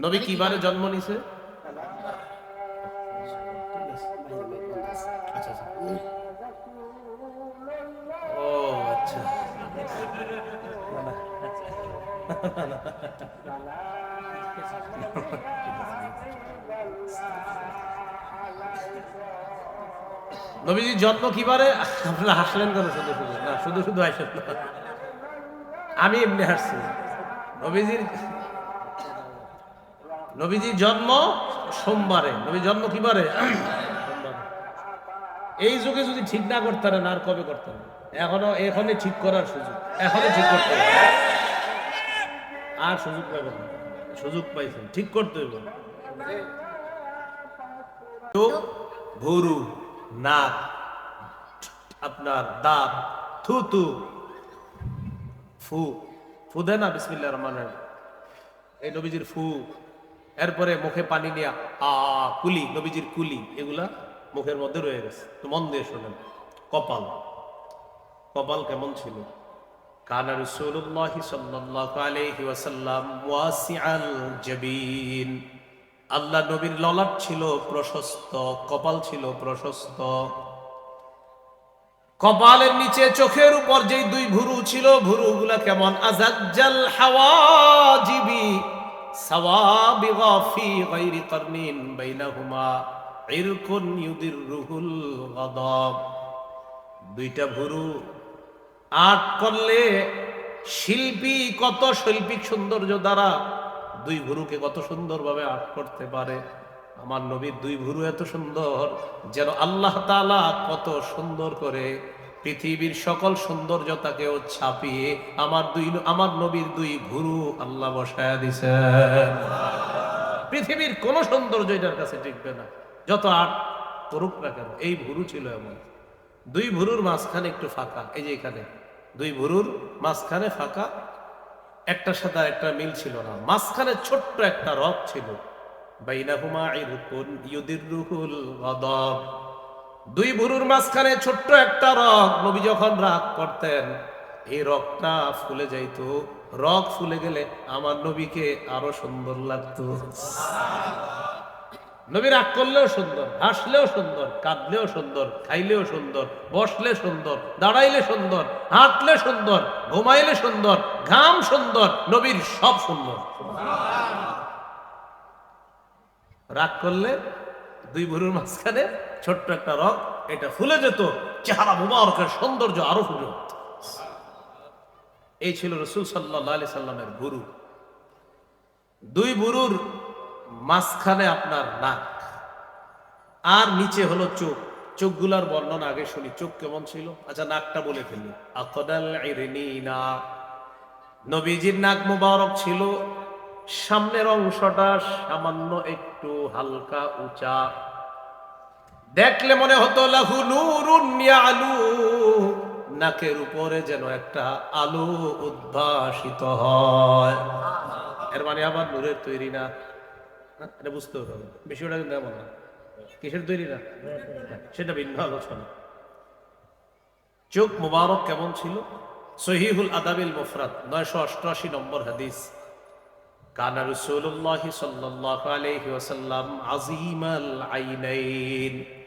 নবী কিবারে জন্ম নিছে? আচ্ছা আচ্ছা। ও আচ্ছা। নবীজির জন্ম কিবারে? আপনারা হাসলেন কেন শুধু শুধু? না শুধু শুধু হাসেন না। আমি এমনি হাসছি। নবীজির নবীজির জন্ম সোমবারে। নবী জন্ম কি বারে? এই যুগে যদি ঠিক না করতে পারেন, আর কবে করতে পারেন এখনও, এখনই ঠিক করার সুযোগ। এখনই ঠিক করতে হবে। আর সুযোগ পাবেন সুযোগ পাইছেন। ঠিক করতে হবে তো ভুরু নাক, আপনার দাঁত, থুতু, ফু ফু দেয় না বিসমিল্লা রহমান এই নবীজির ফু এরপরে মুখে পানি নিয়ে, আ, কুলি, নবীজির কুলি। এগুলা মুখের মধ্যে রয়ে গেছে। তো মন দিয়ে শোনেন, কপাল কপাল কেমন ছিল? আল্লাহ নবীর ললাট ছিল প্রশস্ত, কপাল ছিল প্রশস্ত। কপালের নিচে চোখের উপর যেই দুই ভুরু ছিল, ভুরুগুলা কেমন? আজাজ্জাল হাওয়াজিবি। সাওয়াবিগা ফি গায়রি কারনিন দুইটা ভুরু আর্ট করলে শিল্পী কত শৈল্পিক সৌন্দর্য দ্বারা দুই ভুরুকে কত সুন্দরভাবে আর্ট করতে পারে। আমার নবীর দুই ভুরু এত সুন্দর, যেন আল্লাহ তাআলা কত সুন্দর করে পৃথিবীর সকল সৌন্দর্যতাকেও ছাপিয়ে আমার দুই আমার নবীর দুই ভুরু আল্লাহ বসায়া দিছেন পৃথিবীর কোন সৌন্দর্য এটার কাছে টিকবে না। যত আর্ট করুক না কেন, এই ভুরু ছিল এমন। দুই ভুরুর মাঝখানে একটু ফাঁকা, এই যে এখানে। দুই ভুরুর মাঝখানে ফাঁকা, একটার সাথে একটা মিল ছিল না। মাঝখানে ছোট্ট একটা রথ ছিল। বাইনাহুমা ইরকুন ইউদিররুহুল গাদাব। দুই ভুরুর মাঝখানে ছোট্ট একটা রক নবী যখন রাগ করতেন, এই রকটা ফুলে যাইতো। রক ফুলে গেলে আমার নবীকে আরও সুন্দর লাগতো। নবী রাগ করলেও সুন্দর, হাসলেও সুন্দর, কাঁদলেও সুন্দর, খাইলেও সুন্দর, বসলে সুন্দর, দাঁড়াইলে সুন্দর, হাঁটলে সুন্দর, ঘুমাইলে সুন্দর, ঘাম সুন্দর, নবীর সব সুন্দর। রাগ করলে দুই ভুরুর মাঝখানে ছোট্ট একটা রক, এটা ফুলে যেত, চেহারা মুবারকের সৌন্দর্য আরও ফুলে। এই ছিল রসুল সাল্লাহ সাল্লামের গুরু। দুই বুরুর মাঝখানে আপনার নাক, আর নিচে হলো চোখ। চোখগুলার বর্ণনা আগে শুনি, চোখ কেমন ছিল? আচ্ছা নাকটা বলে ফেলি। নবীজির নাক মুবারক ছিল, সামনের অংশটা সামান্য একটু হালকা, উঁচা। দেখলে মনে হতো লাহু আলু নাকের উপরে যেন একটা আলো উদ্ভাসিত হয়। এর মানে আবার নূরের তৈরি না? এটা বুঝতে হবে। বেশি ওটা কিন্তু না। কিসের তৈরি না? সেটা ভিন্ন আলোচনা। চোখ মুবারক কেমন ছিল? সহিহুল আদাবিল মুফরাত নয়শো অষ্টআশি নম্বর হাদিস। কানা রসুল্লাহ সাল্লাল্লাহু আলাইহি ওয়াসাল্লাম আজিমাল আইনাইন।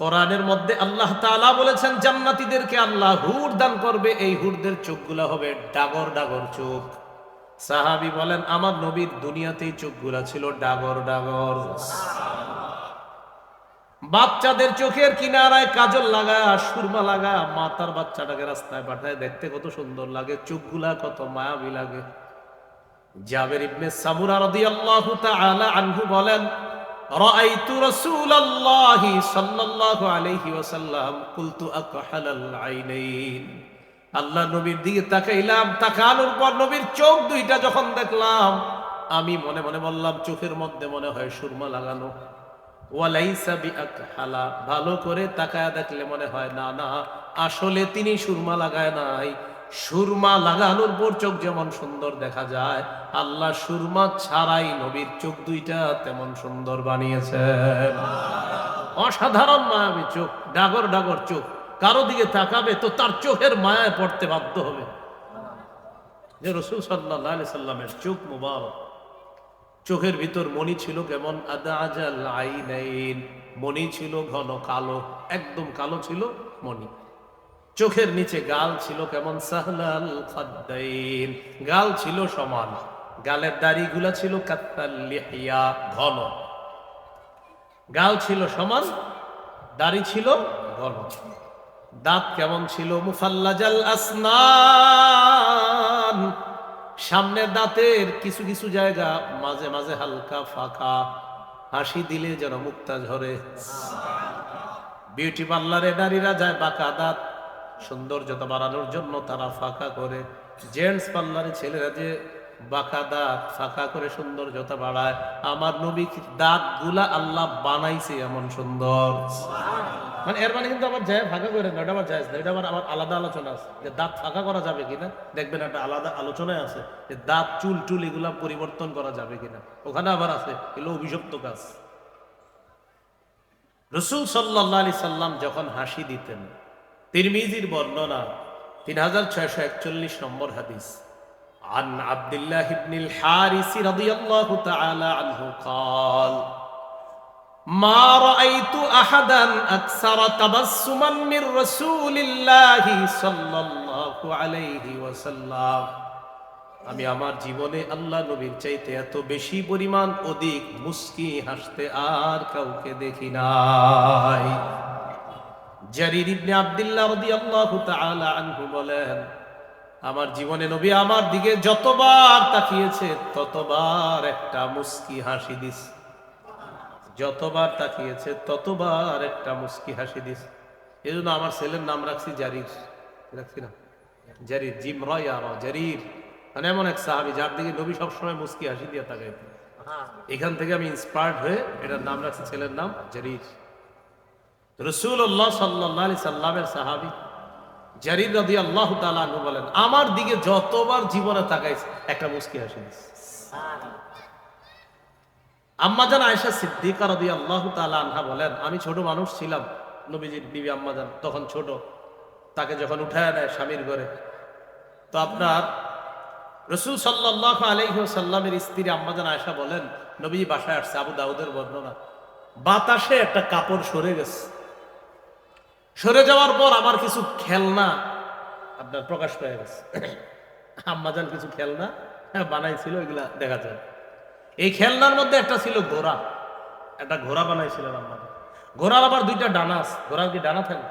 কোরআনের মধ্যে আল্লাহ তাআলা বলেছেন, জান্নাতীদেরকে আল্লাহ হুর দান করবে, এই হুরদের চোখগুলা হবে ডাগর ডাগর চোখ। সাহাবি বলেন, আমার নবীর দুনিয়াতেই চোখগুলা ছিল ডাগর ডাগর। বাচ্চাদের চোখের কিনারায় কাজল লাগা, সুরমা লাগা, মাতার বাচ্চাটাকে রাস্তায় পাঠায়, দেখতে কত সুন্দর লাগে, চোখগুলা কত মায়াবী লাগে। জাবের ইবনে সামুরা রাদিয়াল্লাহু তাআলা আনহু বলেন রাআইতু রাসূলাল্লাহি সাল্লাল্লাহু আলাইহি ওয়াসাল্লাম, কুলতু আকহালাল আইনাইন। আল্লাহ নবীর দিকে তাকাইলাম, তাকানোর পর নবীর চোখ দুইটা যখন দেখলাম, আমি মনে মনে বললাম, চোখের মধ্যে মনে হয় সুরমা লাগানো। ওয়ালাইসা বিআকহালা, ভালো করে তাকায়া দেখলে মনে হয়, না না, আসলে তিনি সুরমা লাগায় নাই। সুরমা লাগানোর পর চোখ যেমন সুন্দর দেখা যায়, আল্লাহ সুরমা ছাড়াই নবীর চোখ দুইটা তেমন সুন্দর বানিয়েছে অসাধারণ মায়াবী চোখ, ডাগর ডাগর চোখ, কারও দিকে তাকাবে তো তার চোখের মায়ায় পড়তে বাধ্য হবে। যে রসুল সাল্লাহ সাল্লামের চোখ মুবারক, চোখের ভিতর মণি ছিল কেমন? আদা আজাল আইনাইন, মণি ছিল ঘন কালো, একদম কালো ছিল মণি। চোখের নিচে গাল ছিল কেমন? সাহলাল খাদ্দাইন। গাল ছিল সমান। গালের দাড়িগুলা ছিল কাত্তাল্লিহিয়া ঘন। গাল ছিল সমান, দাড়ি ছিল ঘন। দাঁত কেমন ছিল? মুফাল্লাজাল আসনান। সামনের দাঁতের কিছু কিছু জায়গা মাঝে মাঝে হালকা ফাঁকা। হাসি দিলে যেন মুক্তা ঝরে। বিউটি পার্লারে নারীরা যায় বাঁকা দাঁত। সৌন্দর্যতা বাড়ানোর জন্য তারা ফাঁকা করে। জেন্টস পার্লারে ছেলেরা যে বাঁকা দাঁত, ফাঁকা করে সৌন্দর্যতা বাড়ায়, আমার নবী দাঁতগুলা আল্লাহ বানাইছে এমন সুন্দর। মানে এর মানে কিন্তু যায় ফাঁকা করে না, এটা যায় এটা আলাদা আলোচনা আছে। যে দাঁত ফাঁকা করা যাবে কিনা, দেখবেন একটা আলাদা আলোচনায় আছে যে দাঁত, চুল, টুল এগুলা পরিবর্তন করা যাবে কিনা। ওখানে আবার আছে, এগুলো অভিশপ্ত কাজ। রসুল সাল্লাহ আলি সাল্লাম যখন হাসি দিতেন তিরমিজির বর্ণনা তিন হাজার ছয়শো একচল্লিশ নম্বর হাদিস عن عبد الله بن الحارث رضي الله تعالى عنه قال ما رأيت أحدا أكثر تبسما من رسول الله صلى الله عليه وسلم আমি আমার জীবনে আল্লাহ নবীর চাইতে এত বেশি পরিমাণ অধিক মুস্কি হাসতে আর কাউকে দেখি নাই জারির ইবনে আব্দুল্লাহ রাদিয়াল্লাহু তাআলা আনহু বলেন আমার জীবনে নবী আমার দিকে যতবার তাকিয়েছে ততবার একটা মুস্কি হাসি দিস। যতবার তাকিয়েছে ততবার একটা মুস্কি হাসি দিস। এই জন্য আমার ছেলের নাম রাখছি জারির। রাখছি না? জারির জিম রয় আর জারির। মানে এমন এক সাহাবি যার দিকে নবী সবসময় মুস্কি হাসি দিয়ে তাকাইতেন এখান থেকে আমি ইন্সপায়ার্ড হয়ে এটার নাম রাখছি ছেলের নাম জারির। রসুল্লাহ সাল্লাহ আলি সাল্লামের সাহাবি জারির রদি আল্লাহ বলেন, আমার দিকে যতবার জীবনে তাকাইছে, একটা মুস্কি হাসি আম্মাজান আয়েশা সিদ্দিকা রদি আল্লাহ আনহা বলেন, আমি ছোট মানুষ ছিলাম, নবীজির বিবি আম্মাজান তখন ছোট। তাকে যখন উঠায় নেয় স্বামীর ঘরে, তো আপনার রসুল সাল্লাহ আলহিসাল্লামের স্ত্রী আম্মাজান আয়েশা বলেন, নবীজি বাসায় আসছে, আবু দাউদের বর্ণনা, বাতাসে একটা কাপড় সরে গেছে। সরে যাওয়ার পর আমার কিছু খেলনা আপনার প্রকাশ পেয়ে গেছে। আম্মাজান কিছু খেলনা বানাইছিল এগুলা দেখা যায়। এই খেলনার মধ্যে একটা ছিল ঘোড়া। একটা ঘোড়া বানাইছিলেন আম্মাজান। ঘোড়ার আবার দুইটা ডানা আছে। ঘোড়ার কি ডানা থাকে?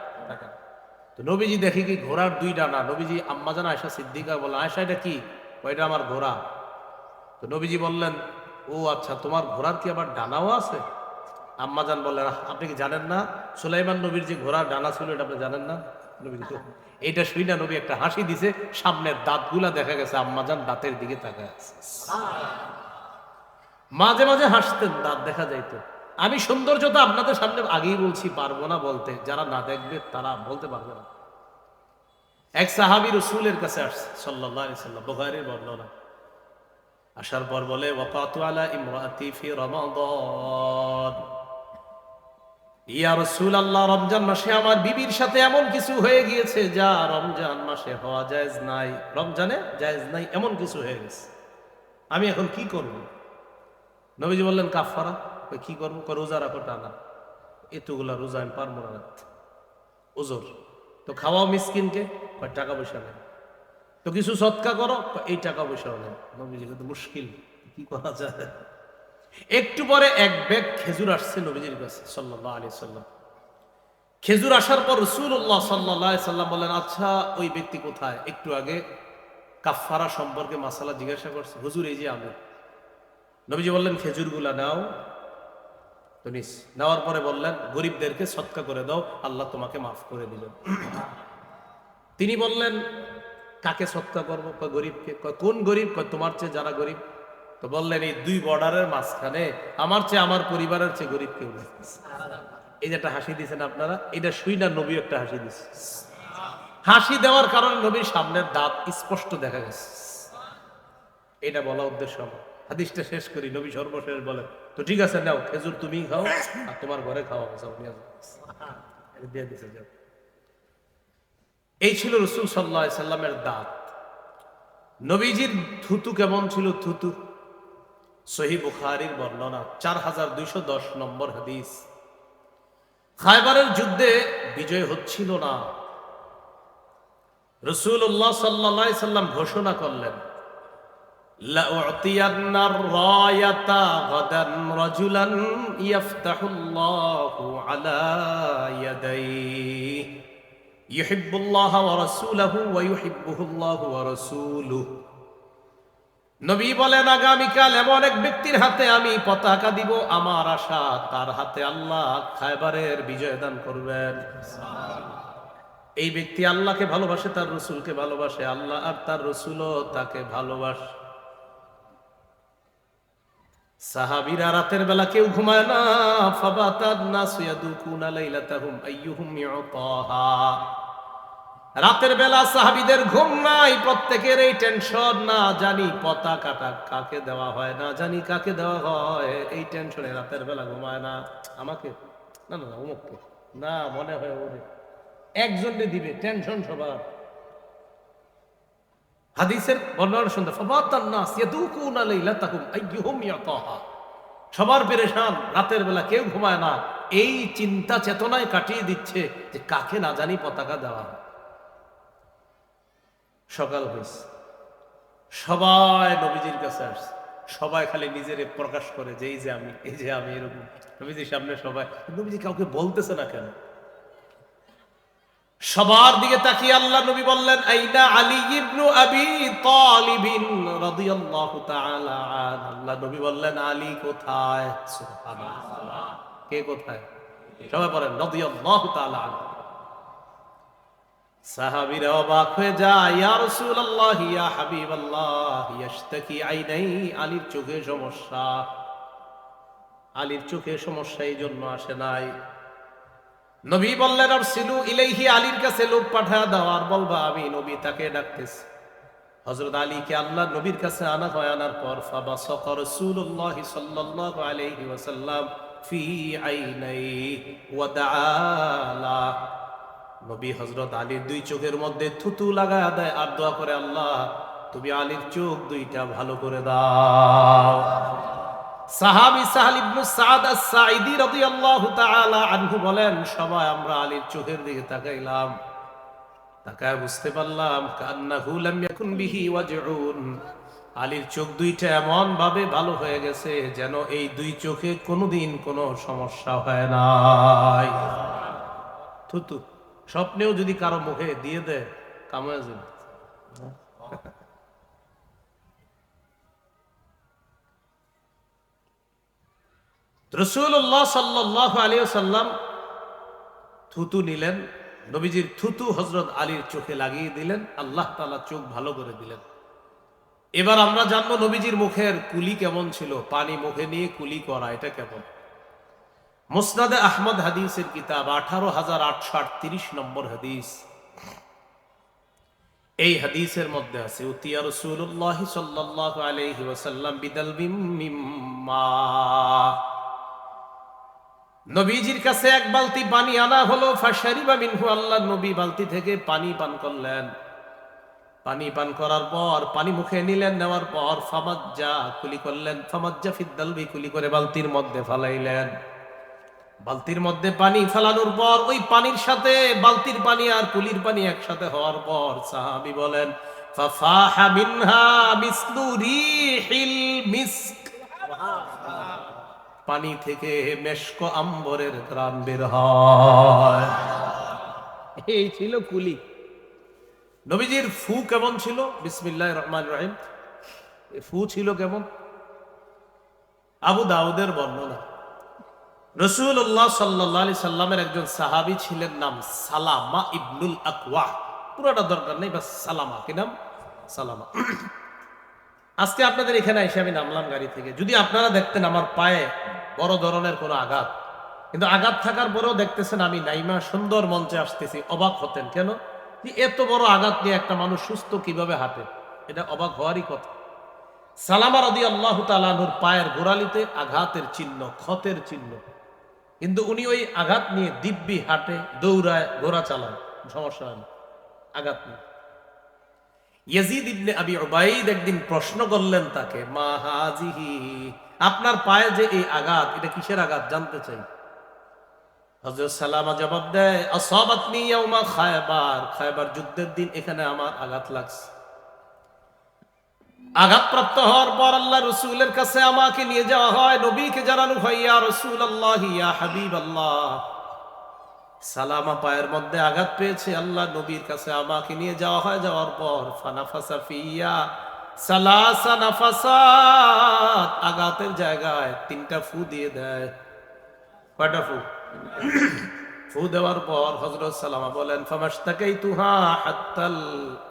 তো নবীজি দেখি কি ঘোড়ার দুই ডানা? নবীজি আম্মাজান আয়সা সিদ্দিকা বললেন আয়সা এটা কি? ওইটা আমার ঘোড়া? তো নবীজি বললেন, ও আচ্ছা তোমার ঘোড়ার কি আবার ডানাও আছে? আম্মাজান বললেন আপনি কি জানেন না? সুলাইমান নবীর যে ঘোড়ার ডানা ছিল, এটা আপনি জানেন না? নবীজি তো এইটা শুই না, নবী একটা হাসি দিছে, সামনের দাঁতগুলা দেখা গেছে আম্মাজান দাঁতের দিকে তাকায় আছে। মাঝে মাঝে হাসতেন, দাঁত দেখা যাইতো। আমি সৌন্দর্যতা আপনাদের সামনে আগেই বলছি, পারব না বলতে। যারা না দেখবে, তারা বলতে পারবে না। এক সাহাবি রসুলের কাছে আসছে সাল্লাহ সাল্লাম, বোখারের বর্ণনা। আসার পর বলে, ওয়াকাতু আলা ইমরাতি ফি রমাদান। ইয়া রসুল আল্লাহ রমজান মাসে আমার বিবির সাথে এমন কিছু হয়ে গিয়েছে যা রমজান মাসে হওয়া জায়েজ নাই। রমজানে জায়েজ নাই, এমন কিছু হয়ে গেছে। আমি এখন কি করব? নবীজি বললেন কাফারা কই, কি করব? রোজা রাখো টানা। এতগুলা রোজা আমি পারব না ওজোর। তো খাওয়াও মিসকিনকে, কয়, টাকা পয়সা নেই। তো কিছু সৎকা করো এই টাকা পয়সাও নেই। নবীজি মুশকিল। কি করা যায়? একটু পরে এক ব্যাগ খেজুর আসছে নবীজির কাছে সাল্লাহ আলী সাল্লাম। খেজুর আসার পর রসুল্লাহ সাল্লাহ সাল্লাম বলেন আচ্ছা ওই ব্যক্তি কোথায়? একটু আগে কাফারা সম্পর্কে মাসালা জিজ্ঞাসা করছে, হুজুর, এই যে আমি। নবীজি বললেন, খেজুরগুলা নাও। তো নেওয়ার পরে বললেন, গরিবদেরকে সৎকা করে দাও, আল্লাহ তোমাকে মাফ করে দিলেন তিনি বললেন, কাকে সৎকা করব? গরিবকে? কোন গরিব? কয় তোমার চেয়ে যারা গরিব? তো বললেন, এই দুই বর্ডারের মাঝখানে আমার চেয়ে আমার পরিবারের চেয়ে গরিব কেউ এই যে একটা হাসি দিয়েছেন আপনারা, এটা শুই না নবী একটা হাসি দিচ্ছে হাসি দেওয়ার কারণে নবীর সামনের দাঁত স্পষ্ট দেখা গেছে। এটা বলা উদ্দেশ্য আমার। হাদিসটা শেষ করি, নবী সর্বশেষ বলে তো ঠিক আছে, নাও, খেজুর তুমি খাও, আর তোমার ঘরে খাওয়া যাও, নিয়ে যাও। এই ছিল রসুল সাল্লাহ সাল্লামের দাঁত। নবীজির থুতু কেমন ছিল? থুতু সহি বুখারির বর্ণনা চার হাজার দুইশো দশ নম্বর হাদিস। খাইবারের যুদ্ধে বিজয় হচ্ছিল না। রসুল্লাহ সাল্লাম ঘোষণা করলেন আমি নবী বলেন, আগামীকাল এমন এক ব্যক্তির হাতে আমি পতাকা দিব, আমার আশা তার হাতে আল্লাহ খায়বারের বিজয় দান করবেন। এই ব্যক্তি আল্লাহকে ভালোবাসে, তার রসুলকে ভালোবাসে, আল্লাহ আর তার রসুলও তাকে ভালোবাসে। সাহাবিরা রাতের বেলা কেউ ঘুমায় না ফাবাতাদ নাস ইয়াদুকুনা লাইলাতাহুম আইয়ুহুম ইউতাহা রাতের বেলা সাহাবীদের ঘুম নাই, প্রত্যেকের এই টেনশন না জানি পতাকাটা কাকে দেওয়া হয়, না জানি কাকে দেওয়া হয়। এই টেনশনে রাতের বেলা ঘুমায় না। আমাকে? না না অমুককে। না, মনে হয় ওরে। একজনকে দিবে টেনশন সবার। হাদিসের বর্ণনা শুনতে, ফাবাতান নাস ইয়াদুকুনা লাইলাতাহুম আইয়ুহুম ইয়াতাহা। সবার পেরেশান, রাতের বেলা কেউ ঘুমায় না। এই চিন্তা চেতনায় কাটিয়ে দিচ্ছে যে কাকে না জানি পতাকা দেওয়া হয়। সকাল হয়েছে সবাই নবীজির কাছে আসছে। সবাই খালি নিজের প্রকাশ করে যে এই যে আমি, এই যে আমি এরকম। নবীজির সামনে সবাই, নবীজি কাউকে বলতেছে না কেন? সবার দিকে তাকিয়ে আল্লাহ নবী বললেন, আইনা আলী ইবনু আবি তালিবিন রাদিয়াল্লাহু তাআলা আন। আল্লাহ নবী বললেন, আলী কোথায়? সুবহানাল্লাহ। কে কোথায়? সবাই বলেন, রাদিয়াল্লাহু তাআলা আন সাহাবীরা অবাক হয়ে যায়, ইয়া রাসূলুল্লাহ, ইয়া হাবিবাল্লাহ, ইয়াশতাকি আইনাই, আলীর চোখে সমস্যা। আলীর চোখে সমস্যা এই জন্য আসে নাই। নবী বললেন আর সিলু ইলাইহি, আলীর কাছে লোক পাঠা দাও, আর বলবা, আমি নবী তাকে ডাকতেছি। হযরত আলীকে আল্লাহ নবীর কাছে আনা হয়, আনার পর ফাবা সাকা রাসূলুল্লাহ সাল্লাল্লাহু আলাইহি ওয়াসাল্লাম ফি আইনাই ওয়া দাআলা। নবী হজরত আলীর দুই চোখের মধ্যে থুতু লাগায় দেয় আর দোয়া করে, আল্লাহ, তুমি আলীর চোখ দুইটা ভালো করে দাও। সাহাবি সাদ রাদিয়াল্লাহু তাআলা আনহু বলেন, সবাই আমরা আলীর চোখের দিকে তাকাইলাম। তাকায় বুঝতে পারলাম, কান্নাহু লাম ইয়াকুন বিহি ওয়াজউন। আলীর চোখ দুইটা এমন ভাবে ভালো হয়ে গেছে যেন এই দুই চোখে কোনোদিন কোনো সমস্যা হয় নাই। থুতু স্বপ্নেও যদি কারও মুখে দিয়ে দেয়, কামায় যাবে। রসুল্লাহ সাল্লাহ আলিয়া সাল্লাম থুতু নিলেন, নবীজির থুতু হজরত আলীর চোখে লাগিয়ে দিলেন, আল্লাহ তালা চোখ ভালো করে দিলেন। এবার আমরা জানব নবীজির মুখের কুলি কেমন ছিল, পানি মুখে নিয়ে কুলি করা, এটা কেমন? মুসনাদে আহমদ হাদিসের কিতাব আঠারো হাজার আটশো আটত্রিশ নম্বর হাদিস। এই হাদিসের মধ্যে আছে, উতিয়া রসুল্লাহ সাল্লাহ আলহি ওসাল্লাম বিদাল নবীজির কাছে এক বালতি পানি আনা হলো, ফাশারিবা মিনহু আল্লাহ নবী বালতি থেকে পানি পান করলেন। পানি পান করার পর, পানি মুখে নিলেন, নেওয়ার পর ফামাজ্জা কুলি করলেন, ফামাজ্জা ফিদ্দালবি কুলি করে বালতির মধ্যে ফালাইলেন। বালতির মধ্যে পানি ফেলানোর পর ওই পানির সাথে বালতির পানি আর কুলির পানি একসাথে হওয়ার পর সাহাবি বলেন পানি থেকে মেশক আম্বরের গ্রাম বের হয়। এই ছিল কুলি। নবীজির ফু কেমন ছিল? বিসমিল্লাহ রহমান রহিম। ফু ছিল কেমন? আবু দাউদের বর্ণনা। রসুল্লাহ সাল্লি সাল্লামের একজন সাহাবি ছিলেন নাম সালামা ইবনুল আকওয়া। পুরোটা দরকার নেই বা সালামা। কি নাম? সালামা। আজকে আপনাদের এখানে এসে আমি নামলাম গাড়ি থেকে। যদি আপনারা দেখতেন আমার পায়ে বড় ধরনের কোনো আঘাত, কিন্তু আঘাত থাকার পরেও দেখতেছেন আমি নাইমা সুন্দর মঞ্চে আসতেছি, অবাক হতেন। কেন? যে এত বড় আঘাত নিয়ে একটা মানুষ সুস্থ কীভাবে হাঁটে? এটা অবাক হওয়ারই কথা। সালামা রদি আল্লাহ তালাহুর পায়ের গোড়ালিতে আঘাতের চিহ্ন, ক্ষতের চিহ্ন। কিন্তু উনি ওই আঘাত নিয়ে দিব্যি হাঁটে, দৌড়ায়, ঘোড়া চালায়। সমস্যা আঘাত নেই। ইয়াজিদ ইবনে আবি উবাইদ একদিন প্রশ্ন করলেন তাকে, মা হাজিহি? আপনার পায়ে যে এই আঘাত, এটা কিসের আঘাত জানতে চাই। হযরত সালামা জবাব দেয়, আসাবাতনি ইয়াউমা খায়বার। খায়বার যুদ্ধের দিন এখানে আমার আঘাত লাগছে। আঘাতপ্রাপ্ত হওয়ার পর আল্লাহ রসুলের কাছে আমাকে নিয়ে যাওয়া হয়, নবীকে জানানো হয়, ইয়া রসুল আল্লাহ ইয়া হাবিব আল্লাহ সালামা পায়ের মধ্যে আঘাত পেয়েছে, আল্লাহ নবীর কাছে আমাকে নিয়ে যাওয়া হয়, যাওয়ার পর ফানাফাসা ফিয়া সালাসা নাফাসাত, আঘাতের জায়গায় তিনটা ফু দিয়ে দেয়। কয়টা ফু? ফু দেওয়ার পর হজরত সালামা বলেন ফামাস্তাকাই তুহা হাত্তাল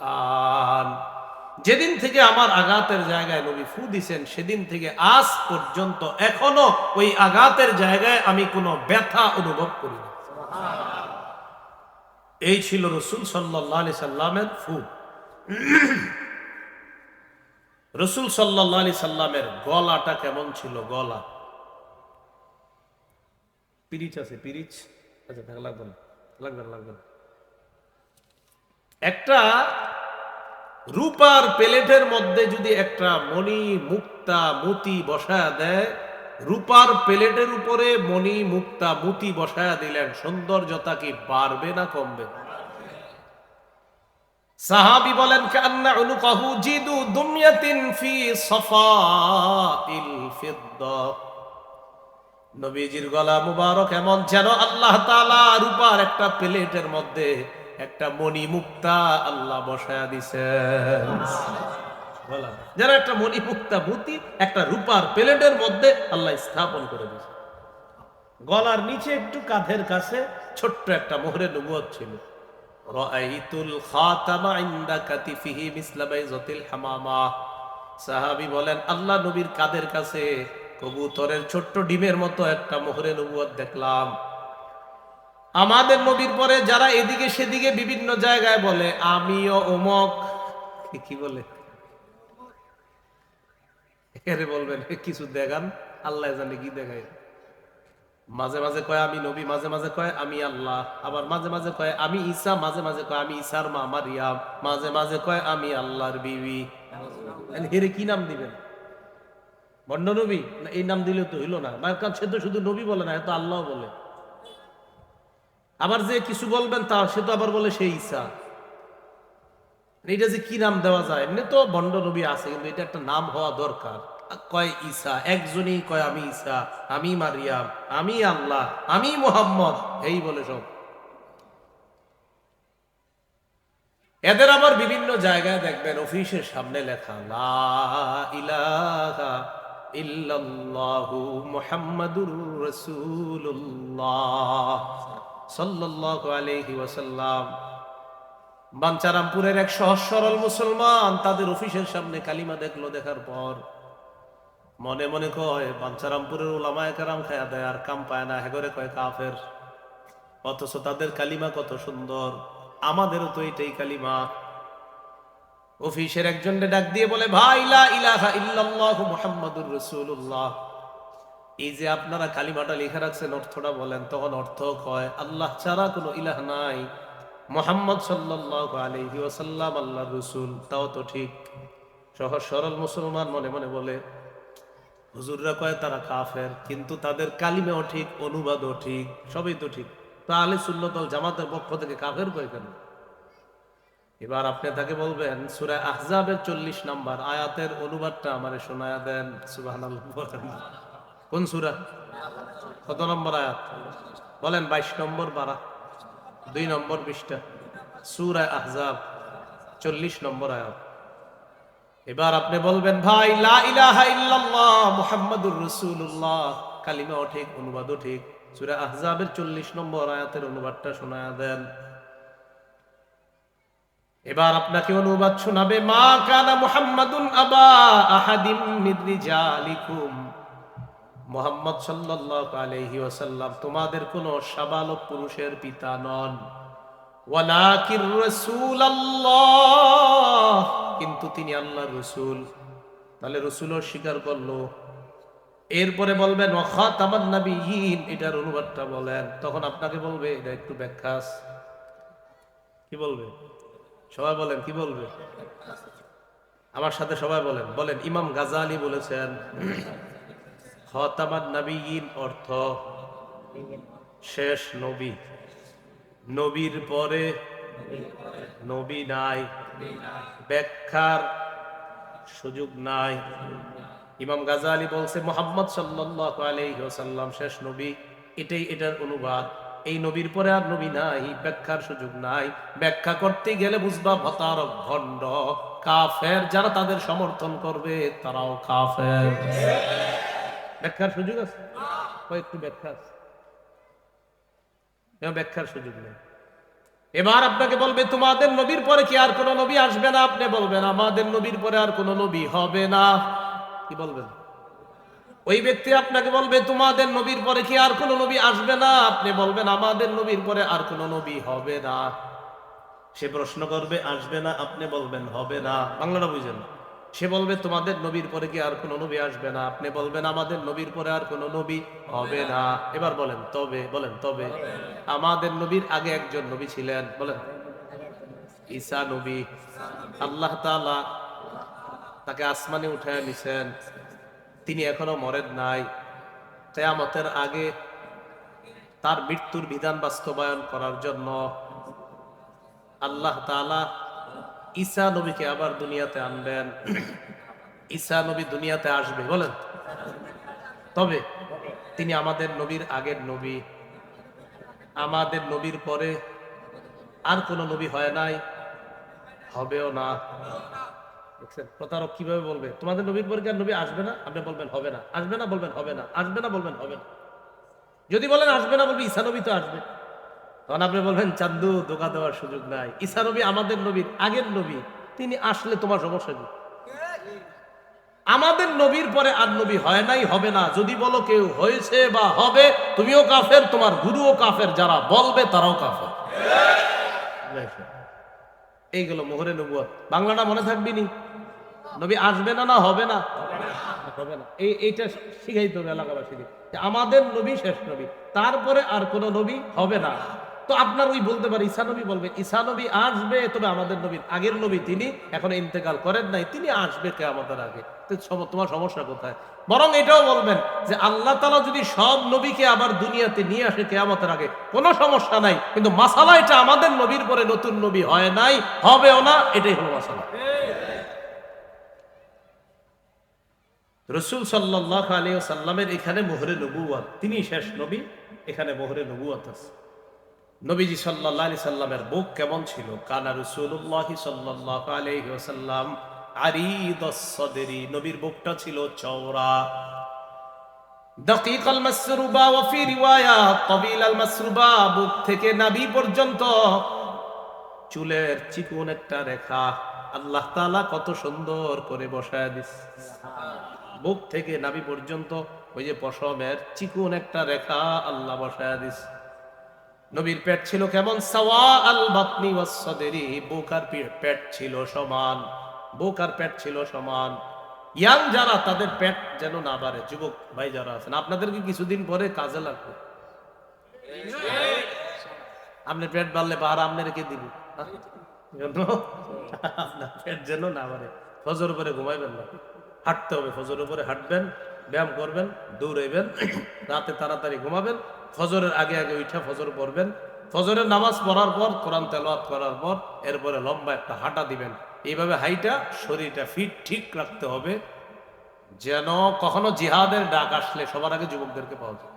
আন। যেদিন থেকে আমার আঘাতের জায়গায় নবী ফু দিছেন, সেদিন থেকে আজ পর্যন্ত এখনও ওই আঘাতের জায়গায় আমি কোনো ব্যথা অনুভব করি না। এই ছিল রসুল সাল্লাহ সাল্লামের ফু। রসুল সাল্লাহ সাল্লামের গলাটা কেমন ছিল? গলা। পিরিচ আছে, পিরিচ। আচ্ছা লাগবে না লাগবে না, লাগবে একটা রূপার প্লেটের মধ্যে যদি একটা মণি মুক্তা মতি বসায়া দেয়, রূপার প্লেটের উপরে মণি মুক্তা মুতি বসায়া দিলেন, সৌন্দর্যতা কি বাড়বে না কমবে? সাহাবি বলেন, কান্না উনুকাহু জিদু দুমিয়াতিন ফি সফাইল ফিদ্দা। নবীজির গলা মুবারক এমন যেন আল্লাহ তাআলা রূপার একটা প্লেটের মধ্যে একটা মণি মুক্তা আল্লাহ বসায়া গলা যেন একটা মণি মুক্তা মুতি একটা রূপার প্লেটের মধ্যে আল্লাহ স্থাপন করে দিয়েছে। গলার নিচে একটু কাঁধের কাছে ছোট্ট একটা মোহরের নবুয়ত ছিল। আল্লাহ নবীর কাদের কাছে কবুতরের ছোট্ট ডিমের মতো একটা মোহরে নবুয়ত দেখলাম। আমাদের নবীর পরে যারা এদিকে সেদিকে বিভিন্ন জায়গায় বলে, আমিও অমক কি বলে? বলবেন কিছু দেখান। আল্লাহ জানে কি দেখায়। মাঝে মাঝে কয়, আমি নবী। মাঝে মাঝে কয়, আমি আল্লাহ। আবার মাঝে মাঝে কয়, আমি ঈসা। মাঝে মাঝে কয়, আমি ঈসার মা মারিয়াম। মাঝে মাঝে কয়, আমি আল্লাহর বিবি। হেরে কি নাম দিবেন? বন্ড নবী? এই নাম দিলে তো হইল না। সে তো শুধু নবী বলে না এত আল্লাহ বলে। আবার যে কিছু বলবেন তা সে তো আবার বলে সে ঈসা। এটা যে কি নাম দেওয়া যায়? এমনি তো বন্ড নবী আছে, কিন্তু এটা একটা নাম হওয়া দরকার। কয় ঈসা? একজনই কয়, আমি ঈসা, আমি মারিয়াম, আমি আল্লাহ, আমি মোহাম্মদ। এই বলে সব। এদের আবার বিভিন্ন জায়গায় দেখবেন অফিসের সামনে লেখা ইল্লাল্লাহু মুহাম্মাদুর রাসূলুল্লাহ। বাঞ্চারামপুরের এক সহজ সরল মুসলমান তাদের অফিসের সামনে কালিমা দেখল দেখার পর মনে মনে কয়, বাঞ্চারামপুরের ওলামায় কারাম খায়া দেয় আর কাম পায় না হেগরে কয় কাফের। অথচ তাদের কালিমা কত সুন্দর, আমাদেরও তো এটাই কালিমা। অফিসের একজনকে ডাক দিয়ে বলে, ভাই ইলাহা ইল্লাল্লাহু মুহাম্মাদুর রাসূলুল্লাহ। এই যে আপনারা কালিমাটা লিখে রাখছেন, অর্থটা বলেন, তখন অর্থ কয়, আল্লাহ ছাড়া কোনো ইলাহ নাই। মোহাম্মদ সাল্লাল্লাহু আলাইহি ওয়াসাল্লাম আল্লাহর রাসূল। তাও তো ঠিক। সহজ সরল মুসলমান মনে মনে বলে, হুজুররা কয়, তারা কাফের, কিন্তু তাদের কালিমাও ঠিক, অনুবাদও ঠিক, সবই তো ঠিক। তাহলে সুন্নতল জামাতের পক্ষ থেকে কাফের কয় কেন? এবার আপনি তাকে বলবেন, সুরা আহজাবের চল্লিশ নাম্বার আয়াতের অনুবাদটা আমারে শোনায়া দেন। সুবাহ কোন সুরা? কত নম্বর আয়াত? বলেন বাইশ নম্বর বারা দুই নম্বর বিশটা সুরা আহজাব, চল্লিশ নম্বর আয়াত। এবার আপনি বলবেন, ভাই, লা ইলাহা মুহাম্মাদুর রাসূলুল্লাহ। কালিমাও ঠিক, অনুবাদও ঠিক। সূরা আহজাবের 40 নম্বর আয়াতের অনুবাদটা শোনায়া দেন। এবার আপনাকে অনুবাদ শোনাবে, মা কানা মুহাম্মাদুন আবা আহাদিম মিন রিজালিকুম। মুহাম্মদ সাল্লাল্লাহু আলাইহি ওয়াসাল্লাম তোমাদের কোন সাবালক পুরুষের পিতা নন। ওয়ালাকির রাসূলুল্লাহ। কিন্তু তিনি আল্লাহর রসুল। তাহলে রসুলও স্বীকার করল। এরপরে বলবেন ওখাতামান নাবিয়িন এটার অনুবাদটা বলেন। তখন আপনাকে বলবে, এটা একটু ব্যাখ্যা কি বলবে? সবাই বলেন, কি বলবে? আমার সাথে সবাই বলেন। বলেন, ইমাম গাজালি বলেছেন। খতামান নবীন অর্থ শেষ নবী। নবীর পরে নবী নাই। ব্যাখ্যার সুযোগ নাই। ইমাম গাজালি বলছে, মোহাম্মদ সাল্লাল্লাহু আলাইহি শেষ নবী। এটাই এটার অনুবাদ। এই নবীর পরে আর নবী নাই, ব্যাখ্যার সুযোগ নাই। ব্যাখ্যা করতে গেলে বুঝবা ভতার ভণ্ড। কাফের যারা তাদের সমর্থন করবে, তারাও কাফের। ব্যাখ্যার সুযোগ আছে? কয়েকটু ব্যাখ্যা আছে? ব্যাখ্যার সুযোগ নেই? এবার আপনাকে বলবে, তোমাদের নবীর পরে কি আর কোন নবী আসবে না? আপনি বলবেন, আমাদের নবীর পরে আর কোন নবী হবে না। কি বলবেন? ওই ব্যক্তি আপনাকে বলবে, তোমাদের নবীর পরে কি আর কোন নবী আসবে না? আপনি বলবেন, আমাদের নবীর পরে আর কোন নবী হবে না। সে প্রশ্ন করবে, আসবে না। আপনি বলবেন, হবে না। বাংলাটা বুঝেন। সে বলবে, তোমাদের নবীর পরে কি আর কোন নবী আসবে না? আপনি বলবেন, আমাদের নবীর পরে আর কোন নবী হবে না। এবার বলেন, তবে? বলেন, তবে? আমাদের নবীর আগে একজন নবী ছিলেন। বলেন, ঈসা নবী। আল্লাহ তাআলা তাকে আসমানে উঠায় নিছেন। তিনি এখনও মরেন নাই। কেয়ামতের আগে তার মৃত্যুর বিধান বাস্তবায়ন করার জন্য আল্লাহ তাআলা ঈসা নবীকে আবার দুনিয়াতে আনবেন। ঈসা নবী দুনিয়াতে আসবে, বলেন। তবে তিনি আমাদের নবীর আগের নবী। আমাদের নবীর পরে আর কোন নবী হয় নাই, হবেও না। প্রতারক কীভাবে বলবে? তোমাদের নবীর পরে কি নবী আসবে না? আপনি বলবেন, হবে না। আসবে না, বলবেন, হবে না। আসবে না, বলবেন, হবে না। যদি বলেন আসবে না, বলবে ঈসা নবী তো আসবে। তখন আপনি বলবেন, চান্দু, ধোকা দেওয়ার সুযোগ নাই। ঈসা নবী আমাদের নবীর আগের নবী, তিনি আসলে তোমার সমস্যা কি? আমাদের নবীর পরে আর নবী হয় নাই, হবে না। যদি বলো কেউ হয়েছে বা হবে, তুমিও কাফের, তোমার গুরুও কাফের, যারা বলবে তারাও কাফের। এইগুলো মোহরে নবুয়ত। বাংলাটা মনে থাকবি নি? নবী আসবে না না হবে না? হবে না। এই, এইটা শিখাইতে হবে এলাকাবাসীকে আমাদের নবী শেষ নবী, তারপরে আর কোন নবী হবে না। তো আপনার ওই বলতে পারে, ঈসা নবী বলবে ঈসা নবী আসবে, তবে আমাদের নবীর আগের নবী তিনি এখন ইন্তেকাল করেন নাই, তিনি আসবে কে আমাদের আগে তোমার সমস্যা কোথায়? বরং এটাও বলবেন যে আল্লাহ তালা যদি সব নবীকে আবার দুনিয়াতে নিয়ে আসে কেয়ামতের আগে, কোনো সমস্যা নাই। কিন্তু মাসালা এটা আমাদের নবীর পরে নতুন নবী হয় নাই, হবেও না, এটাই হলো মাসালা। রসুল সাল্লাহ আলী সাল্লামের এখানে মোহরে নবুয়াত তিনি শেষ নবী, এখানে মোহরে নবুয়াত আছে। নবীজি সাল্লাহ আলি সাল্লামের বুক কেমন ছিল? কানা রসুল্লাহ সাল্লাহ আলহি সাল্লাম আরিদরি নবীর বুকটা ছিল চওড়া। দকিক আল মাসরুবা ওয়াফি রিওয়ায়া, তবিল আল মাসরুবা বুক থেকে নাভি পর্যন্ত। চুলের চিকুন একটা রেখা, আল্লাহ তাআলা কত সুন্দর করে বসায় দিস। বুক থেকে নাভি পর্যন্ত, ওই যে পশমের চিকুন একটা রেখা আল্লাহ বসায় দিস। নবীর পেট ছিল কেমন? সাওয়া আল বাতনি ওয়াসসাদরি বুক আর পেট ছিল সমান। বুক আর পেট ছিল সমান। ইয়াং যারা, তাদের পেট যেন না বাড়ে। যুবক ভাই যারা আছেন, আপনাদেরকে কিছুদিন পরে কাজে লাগবে। আপনি পেট বাড়লে বাহার আপনি রেখে দিব পেট যেন না বাড়ে। ফজর উপরে ঘুমাইবেন না। হাঁটতে হবে। ফজর উপরে হাঁটবেন। ব্যায়াম করবেন দৌড়াইবেন রাতে তাড়াতাড়ি ঘুমাবেন ফজরের আগে আগে উঠা ফজর পড়বেন। ফজরের নামাজ পড়ার পর কোরআন তেলাওয়াত করার পর এরপরে লম্বা একটা হাঁটা দিবেন। এইভাবে হাইটা শরীরটা ফিট ঠিক রাখতে হবে যেন কখনো জিহাদের ডাক আসলে সবার আগে যুবকদেরকে পাওয়া যায়।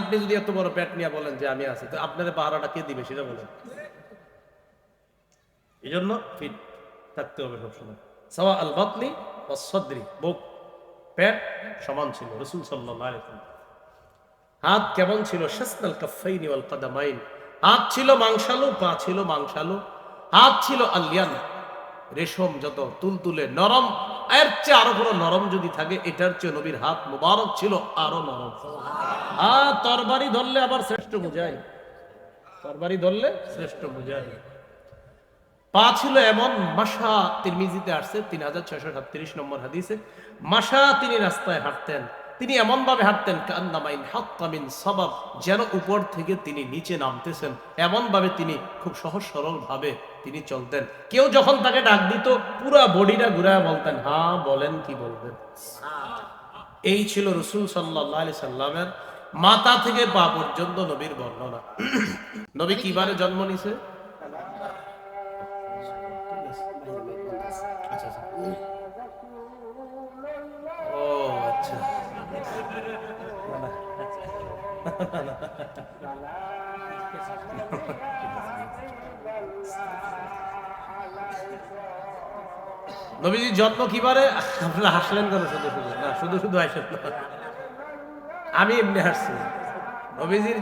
আপনি যদি এত বড় পেট নিয়ে বলেন যে আমি আছি তো আপনার পাহারাটা কে দিবে সেটা বলেন। এই জন্য ফিট থাকতে হবে সবসময়। সাওয়া আল ও সদ্রি বুক পেট সমান ছিল, রসুল সাল্লাহ হাত কেমন ছিল? শেসনাল কাফাইনি ওয়াল কাদামাইন। হাত ছিল মাংসালু, পা ছিল মাংসালু। হাত ছিল আলিয়ান, রেশম যত তুলতুলে নরম। এর চেয়ে আরও কোনো নরম যদি থাকে, এটার চেয়ে নবীর হাত মুবারক ছিল আরও নরম। হাত তরবারি ধরলে আবার শ্রেষ্ঠ বুঝায় তরবারি ধরলে শ্রেষ্ঠ বুঝায় পা ছিল এমন মাসা তিরমিজিতে আসছে, তিন হাজার ছয়শো সাতত্রিশ নম্বর হাদিসে মাসা তিনি রাস্তায় হাঁটতেন, তিনি এমন ভাবে হাঁটতেন, কান্নামাইন হাত্তামিন সবাব, যেন উপর থেকে তিনি নিচে নামতেছেন। এমন ভাবে তিনি খুব সহজ সরল ভাবে তিনি চলতেন। কেউ যখন তাকে ডাক দিত, পুরা বডিটা ঘুরায় বলতেন হ্যাঁ বলেন কি বলবেন? এই ছিল রসুল সাল্লাহ সাল্লামের মাথা থেকে পা পর্যন্ত নবীর বর্ণনা। নবী কিবারে জন্ম নিছে? নবীজির জন্ম কিবারে আপনারা হাসলেন কেন শুধু শুধু? না, শুধু শুধু হাসেন না। আমি এমনি হাসছি। নবীজির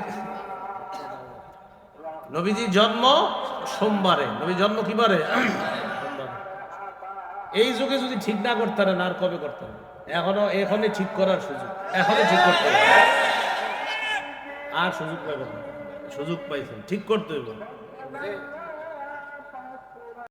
নবীজির জন্ম সোমবারে। নবী জন্ম কিবারে। এই যুগে যদি ঠিক না করতে পারেন আর কবে করতে হবে এখনও এখনই ঠিক করার সুযোগ। এখনই ঠিক করতে আর সুযোগ পাইবেন সুযোগ পাইছেন। ঠিক করতে হবে